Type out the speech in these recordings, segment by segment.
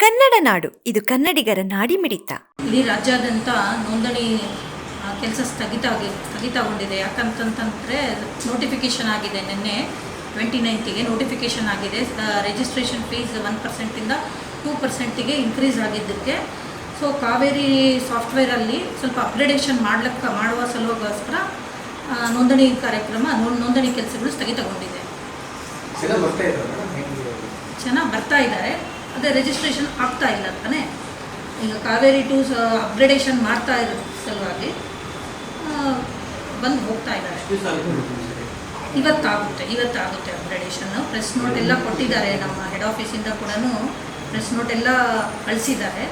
ಕನ್ನಡ ನಾಡು. ಇದು ಕನ್ನಡಿಗರ ನಾಡಿ ಮಿಡಿತ. ಇಡೀ ರಾಜ್ಯಾದ್ಯಂತ ನೋಂದಣಿ ಕೆಲಸ ಸ್ಥಗಿತ ಆಗಿ ಸ್ಥಗಿತಗೊಂಡಿದೆ. ಯಾಕಂತಂತಂದರೆ ನೋಟಿಫಿಕೇಷನ್ ಆಗಿದೆ ನಿನ್ನೆ ಟ್ವೆಂಟಿ ನೈನ್ತಿಗೆ ನೋಟಿಫಿಕೇಷನ್ ಆಗಿದೆ. ರಿಜಿಸ್ಟ್ರೇಷನ್ ಫೀಸ್ ಒನ್ ಪರ್ಸೆಂಟಿಂದ ಟೂ ಪರ್ಸೆಂಟಿಗೆ ಇನ್ಕ್ರೀಸ್ ಆಗಿದ್ದಕ್ಕೆ. ಸೊ ಕಾವೇರಿ ಸಾಫ್ಟ್ವೇರಲ್ಲಿ ಸ್ವಲ್ಪ ಅಪ್ಗ್ರೇಡೇಷನ್ ಮಾಡ್ಲಿಕ್ಕೆ ಮಾಡುವ ಸಲುವಾಗೋಸ್ಕರ ಆ, ನೋಂದಣಿ ಕಾರ್ಯಕ್ರಮ ನೋ- ನೋಂದಣಿ ಕೆಲಸಗಳು ಸ್ಥಗಿತಗೊಂಡಿದೆ. ಬರ್ತಾ ಇದ್ದಾರೆ ಚೆನ್ನಾಗಿ ಬರ್ತಾ ಇದ್ದಾರೆ ಅದೇ ರಿಜಿಸ್ಟ್ರೇಷನ್ ಆಗ್ತಾ ಇಲ್ಲ ತಾನೇ ಈಗ ಕಾವೇರಿ ಟು ಅಪ್ಗ್ರೇಡೇಷನ್ ಮಾಡ್ತಾ ಇರೋ ಸಲುವಾಗಿ ಬಂದು ಹೋಗ್ತಾ ಇದ್ದಾರೆ. ಇವತ್ತಾಗುತ್ತೆ ಇವತ್ತಾಗುತ್ತೆ ಅಪ್ಗ್ರೇಡೇಷನ್ ಪ್ರೆಸ್ ನೋಟ್ ಎಲ್ಲ ಕೊಟ್ಟಿದ್ದಾರೆ ನಮ್ಮ ಹೆಡ್ ಆಫೀಸಿಂದ ಕೂಡ ಪ್ರೆಸ್ ನೋಟ್ ಎಲ್ಲ ಕಳಿಸಿದ್ದಾರೆ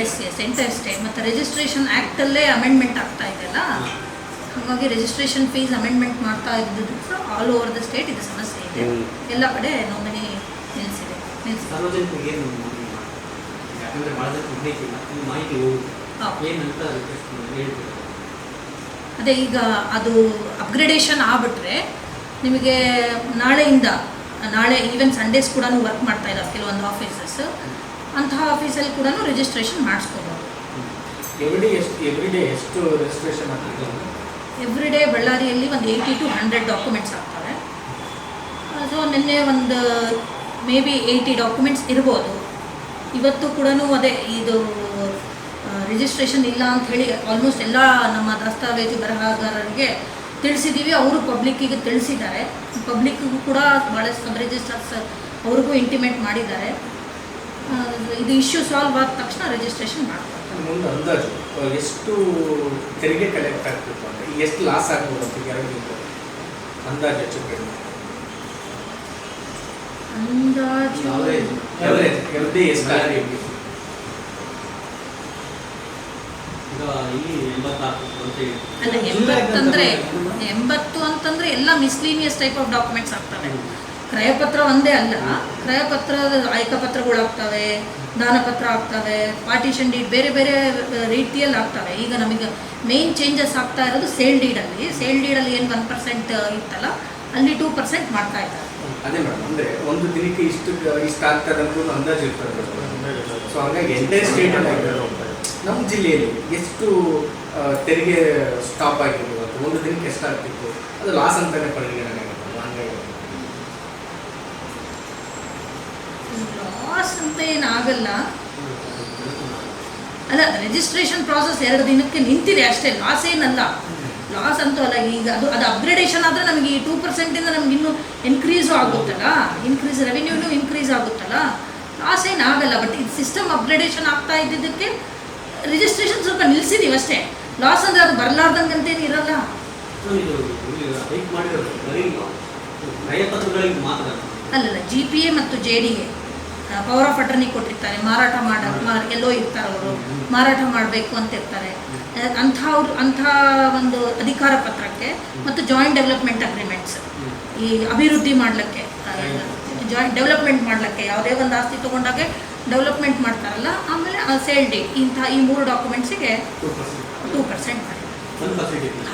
ಎಸ್ ಎಸ್ ಎಂಟೈರ್ ಸ್ಟೇಟ್ ಮತ್ತು ರಿಜಿಸ್ಟ್ರೇಷನ್ ಆ್ಯಕ್ಟಲ್ಲೇ ಅಮೆಂಡ್ಮೆಂಟ್ ಆಗ್ತಾ ಇದೆಯಲ್ಲ ಹಾಗಾಗಿ ರಿಜಿಸ್ಟ್ರೇಷನ್ ಫೀಸ್ ಅಮೆಂಡ್ಮೆಂಟ್ ಮಾಡ್ತಾ ಇದ್ದಿದ್ದು ಆಲ್ ಓವರ್ ದ ಸ್ಟೇಟ್ ಇದು ಸಮಸ್ಯೆ. ಇದೆ ಎಲ್ಲ ಕಡೆ ನೋಂದಣಿ ನಿಲ್ಲಿಸಿದೆ ನಿಲ್ಲಿಸಿದೆ ಸಾರ್ವಜನಿಕರಿಗೆ ಏನು ಮಾಹಿತಿ ಮಾಡ್ತಾರೆ? ಯಾಕಂದ್ರೆ ಭಾಳ ಜನ ಈ ಮಾಹಿತಿ ಹೋಗುತ್ತೆ ಹೌದು. ಏನಂತ ಹೇಳ್ತೀರಾ. ಅದೇ ಈಗ ಅದು ಅಪ್ಗ್ರೇಡೇಷನ್ ಆಗ್ಬಿಟ್ರೆ ನಿಮಗೆ ನಾಳೆಯಿಂದ ನಾಳೆ ಈವನ್ ಸಂಡೇಸ್ ಕೂಡ ವರ್ಕ್ ಮಾಡ್ತಾ ಇದ್ದಾರೆ ಕೆಲವೊಂದು ಆಫೀಸಸ್ ಅಂತಹ ಆಫೀಸಲ್ಲಿ ಕೂಡ ರಿಜಿಸ್ಟ್ರೇಷನ್ ಮಾಡಿಸ್ಕೋಬೋದು. ಎವ್ರಿ ಡೇ ಎಷ್ಟು ಎವ್ರಿ ಡೇ ಎಷ್ಟು ರಿಜಿಸ್ಟ್ರೇಷನ್ ಆಗ್ತಿದೆ ಎವ್ರಿ ಡೇ ಬಳ್ಳಾರಿಯಲ್ಲಿ ಒಂದು ಏಯ್ಟಿ ಟು ಹಂಡ್ರೆಡ್ ಡಾಕ್ಯುಮೆಂಟ್ಸ್ ಆಗ್ತವೆ ಸೊ ನಿನ್ನೆ ಒಂದು ಮೇ ಬಿ ಏಯ್ಟಿ ಡಾಕ್ಯುಮೆಂಟ್ಸ್ ಇರ್ಬೋದು. ಇವತ್ತು ಕೂಡ ಅದೇ, ಇದು ರಿಜಿಸ್ಟ್ರೇಷನ್ ಇಲ್ಲ ಅಂತ ಹೇಳಿ ಆಲ್ಮೋಸ್ಟ್ ಎಲ್ಲ ನಮ್ಮ ದಸ್ತಾವೇಜು ಬರಹಗಾರರಿಗೆ ತಿಳಿಸಿದ್ದೀವಿ ಅವರು ಪಬ್ಲಿಕ್ಕಿಗೆ ತಿಳಿಸಿದ್ದಾರೆ. ಪಬ್ಲಿಕ್ಕಿಗೂ ಕೂಡ ಭಾಳ ಸಬ್ ರಿಜಿಸ್ಟರ್ಸ್ ಅವ್ರಿಗೂ ಇಂಟಿಮೇಟ್ ಮಾಡಿದ್ದಾರೆ. ಇದು ಇಶ್ಯೂ ಸಾಲ್ವ್ ಆದ ತಕ್ಷಣ ರಿಜಿಸ್ಟ್ರೇಷನ್ ಮಾಡ್ತಾರೆ. ಎಷ್ಟು ತೆರಿಗೆ ಕಲೆಕ್ಟ್ ಆಗ್ತಿತ್ತು ಎಷ್ಟು ಲಾಸ್ ಆಗ್ಬೋದು ಅಂದಾಜು ಹೆಚ್ಚು ಅಂದಾಜು Average. ಎವರೇಜ್ ಎವ್ರಿ ಎಷ್ಟು ಆಗ್ತಿದೆ ಈಗ ಇಲ್ಲಿ ಎಂಬತ್ತಾರು ಹೇಳಿ. ಅಲ್ಲ ಎಂಬತ್ತಂದ್ರೆ ಎಂಬತ್ತು ಅಂತಂದ್ರೆ ಎಲ್ಲ ಮಿಸ್ಲೀನಿಯಸ್ ಟೈಪ್ ಆಫ್ ಡಾಕ್ಯುಮೆಂಟ್ಸ್ ಆಗ್ತವೆ. ಕ್ರಯಪತ್ರ ಒಂದೇ ಅಲ್ಲ. ಕ್ರಯಪತ್ರ ಆಯ್ಕಪತ್ರಗಳು ಆಗ್ತವೆ ದಾನಪತ್ರ ಆಗ್ತವೆ ಪಾರ್ಟಿಷನ್ ಡೀಡ್ ಬೇರೆ ಬೇರೆ ರೀತಿಯಲ್ಲಿ ಆಗ್ತವೆ. ಈಗ ನಮಗೆ ಮೇನ್ ಚೇಂಜಸ್ ಆಗ್ತಾ ಇರೋದು ಸೇಲ್ ಡೀಡಲ್ಲಿ ಸೇಲ್ ಡೀಡಲ್ಲಿ ಏನು ಒನ್ ಪರ್ಸೆಂಟ್ ಇತ್ತಲ್ಲ ಅಲ್ಲಿ ಟೂ ಪರ್ಸೆಂಟ್ ಮಾಡ್ತಾ ಇದ್ದಾರೆ. ಅದೇ ಮೇಡಮ್ ಅಂದ್ರೆ ಒಂದು ದಿನಕ್ಕೆ ಇಷ್ಟು ಇಷ್ಟು ಆಗ್ತದೆ ಅಂತ ಒಂದು ಅಂದಾಜು ಇರ್ತದೆ ಸೊ ಹಾಗಾಗಿ ಎಂಟೈರ್ ಸ್ಟೇಟ್ ನಮ್ಮ ಜಿಲ್ಲೆಯಲ್ಲಿ ಎಷ್ಟು ತೆರಿಗೆ ಸ್ಟಾಪ್ ಆಗಿರ್ಬೋದು ಅಂತ ಒಂದು ದಿನಕ್ಕೆ ಎಷ್ಟು ಆಗ್ತಿತ್ತು ಅದು ಲಾಸ್ ಅಂತಾನೆ ಪರಿಗಣನೆ ನನಗೆ ಹಂಗಾಗಿ. ಲಾಸ್ ಅಂತ ಏನಾಗಲ್ಲ. ಅಲ್ಲ ರಿಜಿಸ್ಟ್ರೇಷನ್ ಪ್ರಾಸೆಸ್ ಎರಡು ದಿನಕ್ಕೆ ನಿಂತಿದೆ ಅಷ್ಟೇ ಲಾಸ್ ಏನಲ್ಲ. ಲಾಸ್ ಅಂತೂ ಅಲ್ಲ ಈಗ ಅದು ಅದು ಅಪ್ಗ್ರೇಡೇಷನ್ ಆದರೆ ನಮಗೆ ಈ ಟೂ ಪರ್ಸೆಂಟಿಂದ ನಮ್ಗೆ ಇನ್ನೂ ಇನ್ಕ್ರೀಸು ಆಗುತ್ತಲ್ಲ? ಇನ್ಕ್ರೀಸ್ ರೆವಿನ್ಯೂನು ಇನ್ಕ್ರೀಸ್ ಆಗುತ್ತಲ್ಲ? ಲಾಸ್ ಏನಾಗಲ್ಲ ಬಟ್ ಇದು ಸಿಸ್ಟಮ್ ಅಪ್ಗ್ರೇಡೇಷನ್ ಆಗ್ತಾ ಇದ್ದಿದ್ದಕ್ಕೆ ರಿಜಿಸ್ಟ್ರೇಷನ್ ಸ್ವಲ್ಪ ನಿಲ್ಸಿದೀವಿ ಅಷ್ಟೇ. ಲಾಸ್ ಅಂದರೆ ಅದು ಬರಲಾರ್ದಂಗಂತೇನು ಇರಲ್ಲ. ಅಲ್ಲಲ್ಲ ಜಿ ಪಿ ಎ ಮತ್ತು J D A power of attorney ಕೊಟ್ಟಿರ್ತಾರೆ. ಮಾರಾಟ ಮಾಡ ಎಲ್ಲೋ ಇರ್ತಾರೆ ಅವರು ಮಾರಾಟ ಮಾಡಬೇಕು ಅಂತ ಇರ್ತಾರೆ. ಅಹ್, ಅಂಥ ಅವ್ರು ಅಂಥ ಒಂದು ಅಧಿಕಾರ ಪತ್ರಕ್ಕೆ ಮತ್ತು ಜಾಯಿಂಟ್ ಡೆವಲಪ್ಮೆಂಟ್ ಅಗ್ರಿಮೆಂಟ್ಸ್ ಈ ಅಭಿವೃದ್ಧಿ ಮಾಡಲಿಕ್ಕೆ ಜಾಯಿಂಟ್ ಡೆವಲಪ್ಮೆಂಟ್ ಮಾಡಲಿಕ್ಕೆ ಯಾವುದೇ ಒಂದು ಆಸ್ತಿ ತೊಗೊಂಡಾಗೆ ಡೆವಲಪ್ಮೆಂಟ್ ಮಾಡ್ತಾರಲ್ಲ ಆಮೇಲೆ ಸೇಲ್ ಡಿ ಇಂಥ ಈ ಮೂರು ಡಾಕ್ಯುಮೆಂಟ್ಸಿಗೆ ಟೂ ಪರ್ಸೆಂಟ್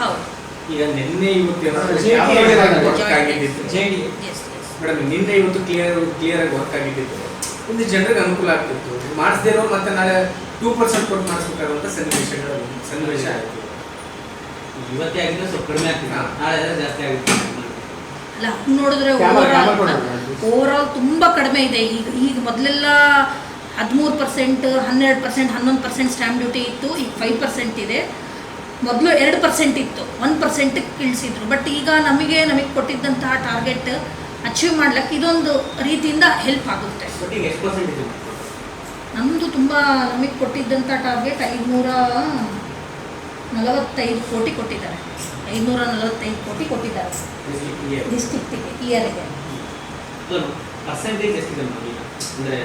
ಹೌದು. ಈಗ ನಿನ್ನೆ ಇವತ್ತು ಕ್ಲಿಯರ್ ಕ್ಲಿಯರ್ ಆಗಿ ವರ್ಕ್ ಆಗಿದ್ದಿತ್ತು. ಒಂದು ಜನರಿಗೆ ಅನುಕೂಲ ಆಗ್ತಿತ್ತು. ಮಾಡಿಸದೇ ಇರೋ ಮತ್ತೆ ನಾಳೆ ಟೂ ಪರ್ಸೆಂಟ್ ಕೊಟ್ಟು ಮಾಡಿಸ್ಬೇಕಾದಂತ ಸನ್ನಿವೇಶಗಳು ಸನ್ನಿವೇಶ ಆಯ್ತು. ಇವತ್ತೇ ಆಗಿದ್ರೆ ಸ್ವಲ್ಪ ಕಡಿಮೆ ಆಗ್ತಿಲ್ಲ ನಾಳೆ ಆದ್ರೆ ಜಾಸ್ತಿ ಆಗುತ್ತೆ. ಅಲ್ಲ ಹಂಗ್ ನೋಡಿದ್ರೆ ಓವರ್ ಓವರ್ ಆಲ್ ತುಂಬ ಕಡಿಮೆ ಇದೆ. ಈಗ ಈಗ ಮೊದಲೆಲ್ಲ ಹದಿಮೂರು ಪರ್ಸೆಂಟ್ ಹನ್ನೆರಡು ಪರ್ಸೆಂಟ್ ಹನ್ನೊಂದು ಪರ್ಸೆಂಟ್ ಸ್ಟ್ಯಾಂಪ್ ಡ್ಯೂಟಿ ಇತ್ತು. ಈಗ ಫೈವ್ ಪರ್ಸೆಂಟ್ ಇದೆ. ಮೊದಲು ಎರಡು ಪರ್ಸೆಂಟ್ ಇತ್ತು. ಒನ್ ಪರ್ಸೆಂಟಿಗೆ ಇಳಿಸಿದ್ರು. ಬಟ್ ಈಗ ನಮಗೆ ನಮಗೆ ಕೊಟ್ಟಿದ್ದಂತಹ ಟಾರ್ಗೆಟ್ ಅಚೀವ್ ಮಾಡ್ಲಿಕ್ಕೆ ಇದೊಂದು ರೀತಿಯಿಂದ ಹೆಲ್ಪ್ ಆಗುತ್ತೆ. ನಮ್ಮದು ತುಂಬ ನಮಗೆ ಕೊಟ್ಟಿದ್ದಂಥ ಟಾರ್ಗೆಟ್ ಐದುನೂರ ನಲವತ್ತೈದು ಕೋಟಿ ಕೊಟ್ಟಿದ್ದಾರೆ. ಐದುನೂರ ನಲವತ್ತೈದು ಕೋಟಿ ಕೊಟ್ಟಿದ್ದಾರೆ. ಡಿಸ್ಟಿಕ್ಟಿಗೆ ಇಯರಿಗೆ ಪರ್ಸೆಂಟೇಜ್ ಎಷ್ಟಿದೆ ಮೇಡಮ್ ಈಗ? ಅಂದರೆ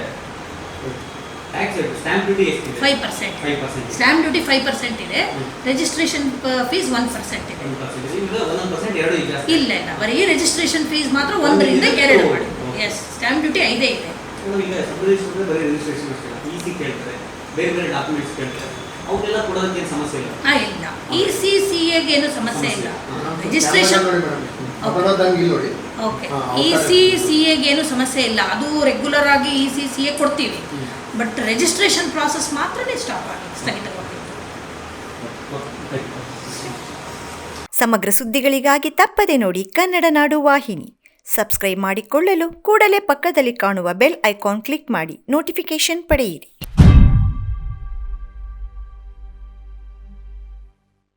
five percent stamp duty five percent ಇದೆ. ರಿಜಿಸ್ಟ್ರೇಷನ್ ಫೀಸ್ ಒನ್ ಪರ್ಸೆಂಟ್ ಇದೆ. ಇಲ್ಲ ಇಲ್ಲ. ಬರೀ ರಿಜಿಸ್ಟ್ರೇಷನ್ ಫೀಸ್ ಮಾತ್ರ ಒಂದರಿಂದ ಎರಡು ಮಾಡಿ ಎಸ್ ಸ್ಟ್ಯಾಂಪ್ ಡ್ಯೂಟಿ ಐದೇ ಇದೆ. ಮೇಡಮ್, ಈಗ ಸಬ್ರಿಜಿಸ್ಟ್ರೇಷನ್ ಬರೀ ರಿಜಿಸ್ಟ್ರೇಷನ್ ಅಷ್ಟೇ. ಇ ಸಿ ಕೇಳ್ತಾರೆ ಬೇರೆ ಬೇರೆ ಡಾಕ್ಯುಮೆಂಟ್ಸ್ ಕೇಳ್ತಾರೆ. ಅವನ್ನೆಲ್ಲ ಕೊಡೋದಕ್ಕೆ ಏನು ಸಮಸ್ಯೆ ಇಲ್ಲ? ಇ ಸಿ ಸಿ ಏನು ಸಮಸ್ಯೆ ಇಲ್ಲ. Registration okay E C C ಏನು ಸಮಸ್ಯೆ ಇಲ್ಲ. ಅದು ರೆಗ್ಯುಲರ್ ಆಗಿ ಇ ಸಿ ಸಿ ಎ ಕೊಡ್ತೀವಿ. ಬಟ್ ರಿಜಿಸ್ಟ್ರೇಷನ್ ಪ್ರಾಸೆಸ್ ಮಾತ್ರನೇ ಸ್ಟಾಪ್ ಆಗಿ ಸ್ಥಗಿತಗೊಂಡಿತ್ತು ಸಮಗ್ರ ಸುದ್ದಿಗಳಿಗಾಗಿ ತಪ್ಪದೆ ನೋಡಿ ಕನ್ನಡ ನಾಡು ವಾಹಿನಿ. ಸಬ್ಸ್ಕ್ರೈಬ್ ಮಾಡಿಕೊಳ್ಳಲು ಕೂಡಲೇ ಪಕ್ಕದಲ್ಲಿ ಕಾಣುವ ಬೆಲ್ ಐಕಾನ್ ಕ್ಲಿಕ್ ಮಾಡಿ ನೋಟಿಫಿಕೇಶನ್ ಪಡೆಯಿರಿ.